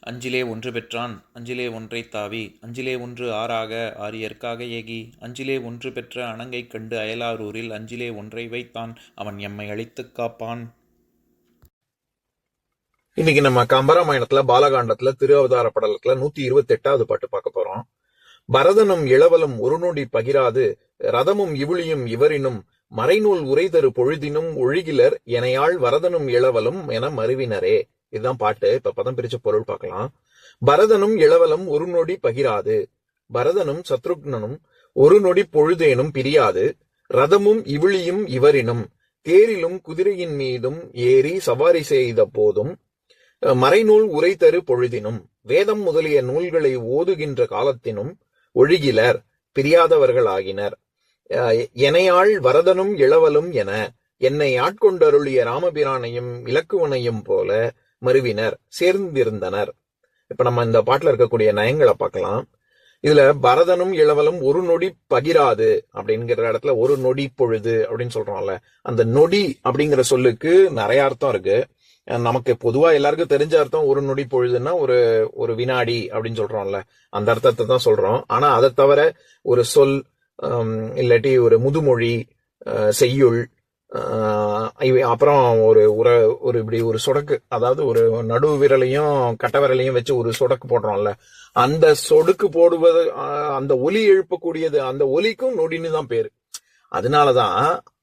அஞ்சிலே ஒன்று பெற்றான் அஞ்சிலே ஒன்றை தாவி அஞ்சிலே ஒன்று ஆறாக ஆரியற்காக ஏகி அஞ்சிலே ஒன்று பெற்ற அணங்கை கண்டு அயலாரூரில் அஞ்சிலே ஒன்றை வைத்தான் அவன் எம்மை அழித்துக் காப்பான். இன்னைக்கு நம்ம கம்பராமாயணத்துல பாலகாண்டத்துல திருஅவதார படலத்துல நூத்தி இருபத்தி எட்டாவது பாட்டு பார்க்க போறோம். பரதனும் இளவலும் ஒரு நொடி பகிராது ரதமும் இவுளியும் இவரினும் மறைநூல் உரைதரு பொழுதினும் ஒழுகிலர் எனையாள் வரதனும் இளவலும் என மருவினரே. இதுதான் பாட்டு. இப்ப பதம் பிரிச்ச பொருள் பார்க்கலாம். பரதனும் இளவலும் ஒரு நொடி பகிராது. பரதனும் சத்ருக்னனும் ஒரு நொடி பொழுதேனும் பிரியாது. ரதமும் இவிழியும் இவரினும். தேரிலும் குதிரையின் மீதும் ஏறி சவாரி செய்த போதும் மறைநூல் உரை தரு பொழுதினும் வேதம் முதலிய நூல்களை ஓதுகின்ற காலத்தினும் ஒழுகிலர் பிரியாதவர்களாகினர். அஹ் எனையாள் வரதனும் இளவலும் என என்னை ஆட்கொண்டருளிய ராமபிரானையும் இலக்குவனையும் போல மருவினர் சேர்ந்திருந்தனர். இப்ப நம்ம இந்த பாட்டுல இருக்கக்கூடிய நயங்களை பார்க்கலாம். இதுல பரதனும் இளவலும் ஒரு நொடி பகிராது அப்படிங்கிற இடத்துல ஒரு நொடி பொழுது அப்படின்னு சொல்றோம்ல. அந்த நொடி அப்படிங்கிற சொல்லுக்கு நிறைய அர்த்தம் இருக்கு. நமக்கு பொதுவா எல்லாருக்கும் தெரிஞ்ச அர்த்தம் ஒரு நொடி பொழுதுன்னா ஒரு ஒரு வினாடி அப்படின்னு சொல்றோம்ல. அந்த அர்த்தத்தை தான் சொல்றோம். ஆனா அதை தவிர ஒரு சொல் இல்லாட்டி ஒரு முதுமொழி செய்யுள் அப்புறம் ஒரு உர ஒரு இப்படி ஒரு சொடக்கு அதாவது ஒரு நடு விரலையும் கட்ட விரலையும் வச்சு ஒரு சொடக்கு போடுறோம்ல. அந்த சொடுக்கு போடுவது அந்த ஒலி எழுப்பக்கூடியது அந்த ஒலிக்கும் நொடின்னு தான் பேரு. அதனாலதான்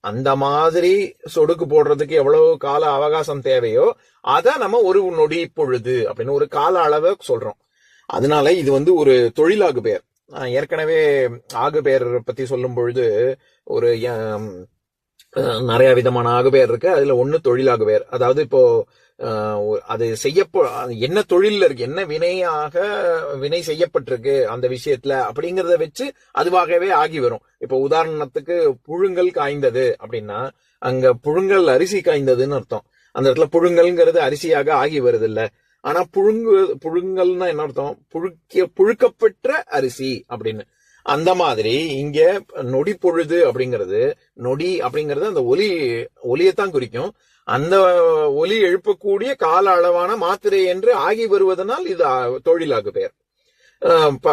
அந்த மாதிரி சொடுக்கு போடுறதுக்கு எவ்வளவு கால அவகாசம் தேவையோ அதை நம்ம ஒரு நொடி பொழுது அப்படின்னு ஒரு கால அளவை சொல்றோம். அதனால இது வந்து ஒரு தொழிலாகு பெயர் ஏற்கனவே ஆகு பெயர் பத்தி சொல்லும் பொழுது ஒரு நிறைய விதமான ஆகு இருக்கு. அதுல ஒன்னு தொழிலாகுபெயர் அதாவது இப்போ அது செய்யப்போ என்ன தொழில்ல இருக்கு என்ன வினையாக வினை செய்யப்பட்டிருக்கு அந்த விஷயத்துல அப்படிங்கறத வச்சு அதுவாகவே ஆகி வரும். இப்போ உதாரணத்துக்கு புழுங்கல் காய்ந்தது அப்படின்னா அங்க புழுங்கல் அரிசி காய்ந்ததுன்னு அர்த்தம். அந்த இடத்துல புழுங்கல்ங்கிறது அரிசியாக ஆகி வருது இல்ல ஆனா புழுங்கு புழுங்கல்னா என்ன அர்த்தம்? புழுக்க புழுக்கப்பெற்ற அரிசி அப்படின்னு. அந்த மாதிரி இங்க நொடி பொழுது அப்படிங்கிறது நொடி அப்படிங்கிறது அந்த ஒலி ஒலியைத்தான் குறிக்கும். அந்த ஒலி எழுப்பக்கூடிய கால அளவான மாத்திரை என்று ஆகி வருவதனால் இது தொழிலாக பெயர்.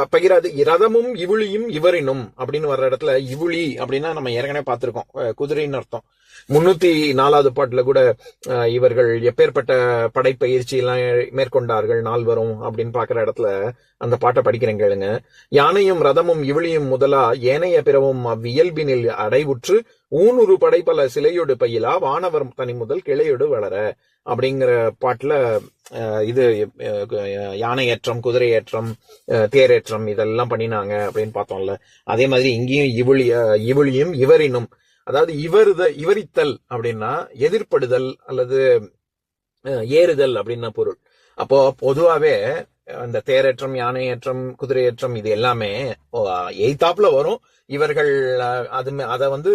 பகிராது. ரதமும் இவுளியும் இவரினும் அப்படின்னு வர்ற இடத்துல இவுளி அப்படின்னா நம்ம ஏற்கனவே பார்த்திருக்கோம். குதிரைன்னு அர்த்தம். முன்னூத்தி நாலாவது பாட்டுல கூட அஹ், இவர்கள் எப்பேற்பட்ட படைப்பயிற்சி எல்லாம் மேற்கொண்டார்கள் நால்வரும் அப்படின்னு பாக்குற இடத்துல அந்த பாட்டை படிக்கிறேன் கேளுங்க. யானையும் ரதமும் இவுளியும் முதலா ஏனைய பிறவும் அவ்வியல்பினில் அடைவுற்று ஊனுரு படைப்பல சிலையொடு பயிலா வானவர் தனி முதல் கிளையொடு வளர அப்படிங்கிற பாட்டுல இது யானை ஏற்றம் குதிரை ஏற்றம் தேரேற்றம் இதெல்லாம் பண்ணினாங்க அப்படின்னு பார்த்தோம்ல. அதே மாதிரி இங்கேயும் இவளி இவளியும் இவரினும். அதாவது இவருத இவரித்தல் அப்படின்னா எதிர்ப்படுதல் அல்லது ஏறுதல் அப்படின்னா பொருள். அப்போ பொதுவாகவே அந்த தேரேற்றம் யானை ஏற்றம் இது எல்லாமே எய்தாப்ல வரும். இவர்கள் அது அதை வந்து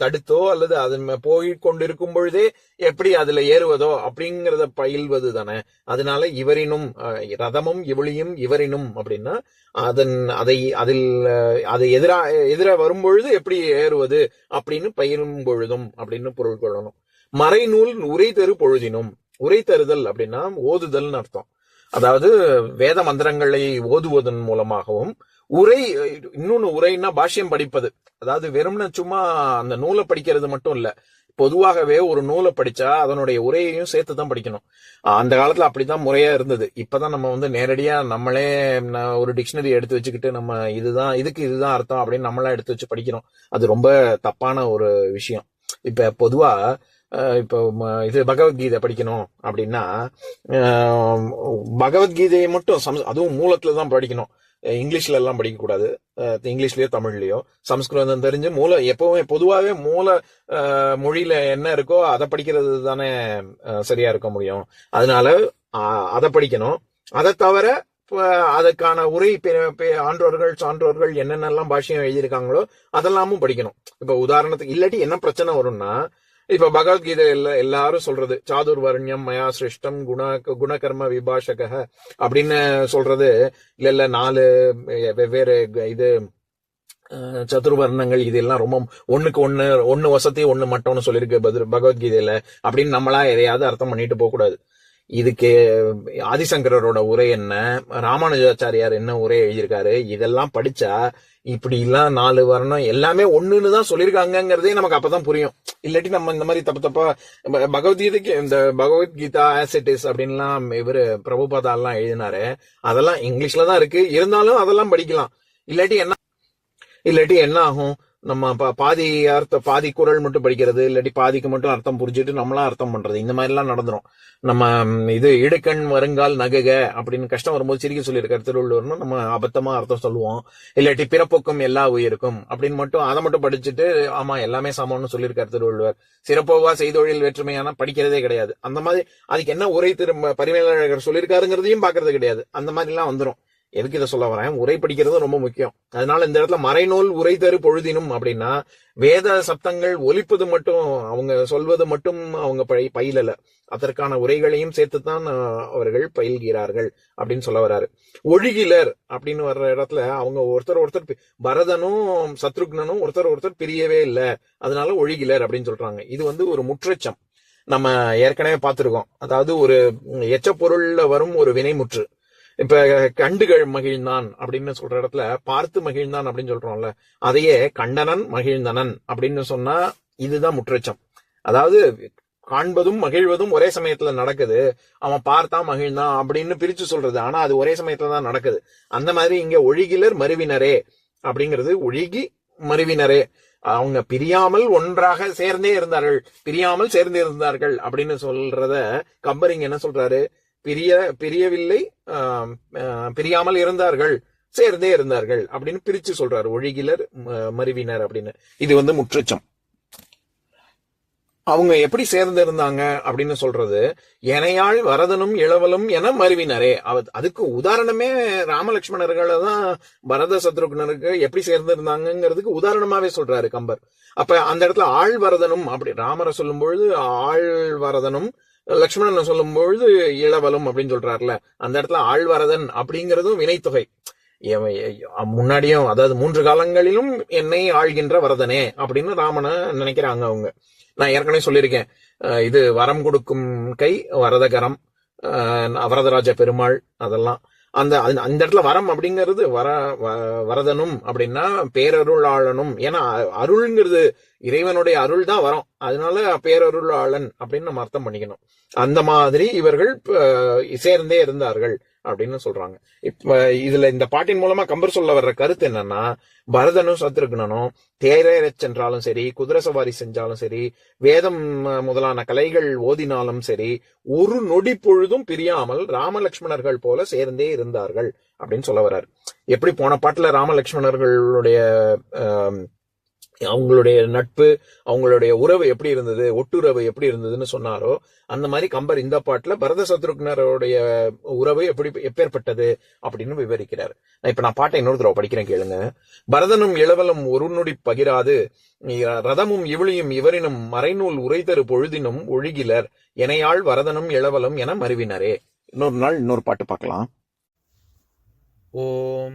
தடுத்தோ அல்லது அது போய் கொண்டிருக்கும் பொழுதே எப்படி அதுல ஏறுவதோ அப்படிங்கிறத பயில்வது தானே. அதனால இவரினும் அஹ், ரதமும் இவளியும் இவரினும் அப்படின்னா அதன் அதை அதில் அதை எதிரா எதிரா எதிர வரும்பொழுது எப்படி ஏறுவது அப்படின்னு பயிலும் பொழுதும் அப்படின்னு பொருள் கொள்ளணும். மறைநூல் உரை தரு பொழுதினும். உரை தருதல் அப்படின்னா ஓதுதல்னு அர்த்தம். அதாவது வேத மந்திரங்களை ஓதுவதன் மூலமாகவும் உரை இன்னொன்னு உரைன்னா பாஷ்யம் படிப்பது. அதாவது வெறும்னு சும்மா அந்த நூலை படிக்கிறது மட்டும் இல்ல. பொதுவாகவே ஒரு நூலை படிச்சா அதனுடைய உரையையும் சேர்த்து தான் படிக்கணும் அந்த காலத்துல அப்படிதான் முறையா இருந்தது. இப்பதான் நம்ம வந்து நேரடியா நம்மளே ஒரு டிக்ஷனரி எடுத்து வச்சுக்கிட்டு நம்ம இதுதான் இதுக்கு இதுதான் அர்த்தம் அப்படின்னு நம்மளா எடுத்து வச்சு படிக்கிறோம். அது ரொம்ப தப்பான ஒரு விஷயம். இப்ப பொதுவா இப்போ இது பகவத்கீதை படிக்கணும் அப்படின்னா பகவத்கீதையை மட்டும் சம- அதுவும் மூலத்துல தான் படிக்கணும். இங்கிலீஷ்ல எல்லாம் படிக்கக்கூடாது. இங்கிலீஷ்லயோ தமிழ்லயோ. சம்ஸ்கிருதம் தெரிஞ்சு மூல எப்பவுமே பொதுவாகவே மூல மொழியில என்ன இருக்கோ அதை படிக்கிறது தானே சரியா இருக்க முடியும். அதனால அதை படிக்கணும். அதை தவிர அதுக்கான உரை பெ- ஆன்றோர்கள் சான்றோர்கள் என்னென்னலாம் பாஷையும் எழுதியிருக்காங்களோ அதெல்லாமும் படிக்கணும். இப்ப உதாரணத்துக்கு இல்லாட்டி என்ன பிரச்சனை வரும்னா இப்ப பகவத்கீதை எல்லா எல்லாரும் சொல்றது சாதுர்வர்ணியம் மயா சிருஷ்டம் குண குணகர்ம விபாஷக அப்படின்னு சொல்றது இல்ல இல்ல நாலு வெவ்வேறு இது அஹ், சதுர்வர்ணங்கள் இதெல்லாம் ரொம்ப ஒண்ணுக்கு ஒண்ணு ஒண்ணு வசதி ஒண்ணு மட்டம்னு சொல்லியிருக்கு பத்ர- பகவத்கீதையில. அப்படின்னு நம்மளா எதையாவது அர்த்தம் பண்ணிட்டு போக கூடாது இதுக்கு ஆதிசங்கரோட உரை என்ன ராமானுஜாச்சாரியார் என்ன உரை எழுதியிருக்காரு இதெல்லாம் படிச்சா இப்படி எல்லாம் நாலு வர்ணம் எல்லாமே ஒண்ணுன்னு தான் சொல்லியிருக்காங்கங்கிறதே நமக்கு அப்பதான் புரியும். இல்லாட்டி நம்ம இந்த மாதிரி தப்பு தப்பா பகவத்கீதைக்கு இந்த பகவத்கீதா ஆசிட்டிஸ் அப்படின்லாம் இவரு பிரபுபாதா எல்லாம் எழுதினாரு. அதெல்லாம் இங்கிலீஷ்ல தான் இருக்கு. இருந்தாலும் அதெல்லாம் படிக்கலாம். இல்லாட்டி என்ன இல்லாட்டி என்ன ஆகும்? நம்ம பா- பாதி அர்த்த பாதி குரல் மட்டும் படிக்கிறது இல்லாட்டி பாதிக்கு மட்டும் அர்த்தம் புரிஞ்சுட்டு நம்மளா அர்த்தம் பண்றது. இந்த மாதிரி எல்லாம் நடந்துரும். நம்ம இது இடுக்கண் வருங்கால் நகுக அப்படின்னு கஷ்டம் வரும்போது சிரிக்க சொல்லியிருக்காரு திருவள்ளுவர்னு நம்ம அபத்தமா அர்த்தம் சொல்லுவோம். இல்லாட்டி பிறப்புக்கும் எல்லா உயிருக்கும் அப்படின்னு மட்டும் அதை மட்டும் படிச்சுட்டு ஆமா எல்லாமே சமம்னு சொல்லியிருக்காரு திருவள்ளுவர். சிறப்போவா செய்தொழில் வேற்றுமையான படிக்கிறதே கிடையாது. அந்த மாதிரி அதுக்கு என்ன உரை திரும்ப பரிமையாளர் சொல்லியிருக்காருங்கிறதையும் பாக்குறது கிடையாது. அந்த மாதிரி எல்லாம் வந்துரும். எதுக்கு இதை சொல்ல வரேன்? உரை படிக்கிறது ரொம்ப முக்கியம். அதனால இந்த இடத்துல மறைநூல் உரை தரு பொழுதினும் அப்படின்னா வேத சப்தங்கள் ஒலிப்பது மட்டும் அவங்க சொல்வது மட்டும் அவங்க பயிலல. அதற்கான உரைகளையும் சேர்த்துத்தான் அவர்கள் பயில்கிறார்கள் அப்படின்னு சொல்ல வர்றாரு ஒழுகிலர் அப்படின்னு வர்ற இடத்துல அவங்க ஒருத்தர் ஒருத்தர் பரதனும் சத்ருக்னனும் ஒருத்தர் ஒருத்தர் பிரியவே இல்லை. அதனால ஒழுகிலர் அப்படின்னு சொல்றாங்க. இது வந்து ஒரு முற்றச்சம். நம்ம ஏற்கனவே பார்த்திருக்கோம். அதாவது ஒரு எச்ச பொருள்ல வரும் ஒரு வினைமுற்று. இப்ப கண்டுகள் மகிழ்ந்தான் அப்படின்னு சொல்ற இடத்துல பார்த்து மகிழ்ந்தான் அப்படின்னு சொல்றோம்ல அதையே கண்டனன் மகிழ்ந்தனன் அப்படின்னு சொன்னா இதுதான் முற்றச்சம். அதாவது காண்பதும் மகிழ்வதும் ஒரே சமயத்துல நடக்குது அவன் பார்த்தா மகிழ்ந்தான் அப்படின்னு பிரிச்சு சொல்றது. ஆனா அது ஒரே சமயத்துல தான் நடக்குது. அந்த மாதிரி இங்க ஒழுகிலர் மருவினரே அப்படிங்கிறது ஒழுகி மருவினரே. அவங்க பிரியாமல் ஒன்றாக சேர்ந்தே இருந்தார்கள் பிரியாமல் சேர்ந்தே இருந்தார்கள் அப்படின்னு சொல்றத கம்பர் இங்க என்ன சொல்றாரு? பிரிய பிரியவில்லை பிரியாமல் இருந்தார்கள் சேர்ந்தே இருந்தார்கள் அப்படின்னு பிரிச்சு சொல்றாரு. ஒழுகிலர் மருவினர் அப்படின்னு. இது வந்து முற்றுச்சம். அவங்க எப்படி சேர்ந்து இருந்தாங்க அப்படின்னு சொல்றது எனையாள் வரதனும் இளவலும் என மருவினரே. அதுக்கு உதாரணமே ராமலட்சுமணர்களை தான் பரத சத்ருக்னருக்கு எப்படி சேர்ந்து இருந்தாங்கிறதுக்கு உதாரணமாவே சொல்றாரு கம்பர். அப்ப அந்த இடத்துல ஆழ்வரதனும் அப்படி ராமரை சொல்லும் பொழுது ஆழ்வரதனும் லக்ஷ்மணன் சொல்லும்பொழுது இளவலம் இளவலும் அப்படின்னு சொல்றாருல அந்த இடத்துல ஆழ்வரதன் அப்படிங்கிறதும் வினைத்தொகை. முன்னாடியும் அதாவது மூன்று காலங்களிலும் என்னை ஆள்கின்ற வரதனே அப்படின்னு ராமனை நினைக்கிறாங்க அவங்க. நான் ஏற்கனவே சொல்லியிருக்கேன். அஹ் இது வரம் கொடுக்கும் கை வரதகரம் வரதராஜ பெருமாள் அதெல்லாம். அந்த அந்த- அந்த இடத்துல வரம் அப்படிங்கிறது வர வ- வரதனும் அப்படின்னா பேரருளாளனும். ஏன்னா அ- அருள்ங்கிறது இறைவனுடைய அருள் தான் வரும். அதனால பேரருளாளன் அப்படின்னு நம்ம அர்த்தம் பண்ணிக்கணும். அந்த மாதிரி இவர்கள் சேர்ந்தே இருந்தார்கள் அப்படின்னு சொல்றாங்க. இப்ப இதுல இந்த பாட்டின் மூலமா கம்பர் சொல்ல வர்ற கருத்து என்னன்னா பரதனும் சத்ருக்னனும் தேரேறச் சென்றாலும் சரி குதிரை சவாரி செஞ்சாலும் சரி வேதம் முதலான கலைகள் ஓதினாலும் சரி ஒரு நொடி பொழுதும் பிரியாமல் ராமலட்சுமணர்கள் போல சேர்ந்தே இருந்தார்கள் அப்படின்னு சொல்ல வர்றாரு. எப்படி போன பாட்டுல ராமலட்சுமணர்களுடைய ஆஹ் அவங்களுடைய நட்பு அவங்களுடைய உறவு எப்படி இருந்தது ஒட்டுறவு எப்படி இருந்ததுன்னு சொன்னாரோ அந்த மாதிரி கம்பர் இந்த பாட்டுல பரத சத்ருக்னருடைய உறவு எப்படி எப்பேற்பட்டது அப்படின்னு விவரிக்கிறார். நான் இப்ப நான் பாட்டை இன்னொரு தடவை படிக்கிறேன் கேளுங்க. பரதனும் இளவலும் ஒரு நொடி பகிராது ரதமும் இவளியும் இவரினும் மறைநூல் உரைதரு பொழுதினும் ஒழுகிலர் எனையாள் வரதனும் இளவலும் என மருவினரே. இன்னொரு நாள் இன்னொரு பாட்டு பார்க்கலாம். ॐ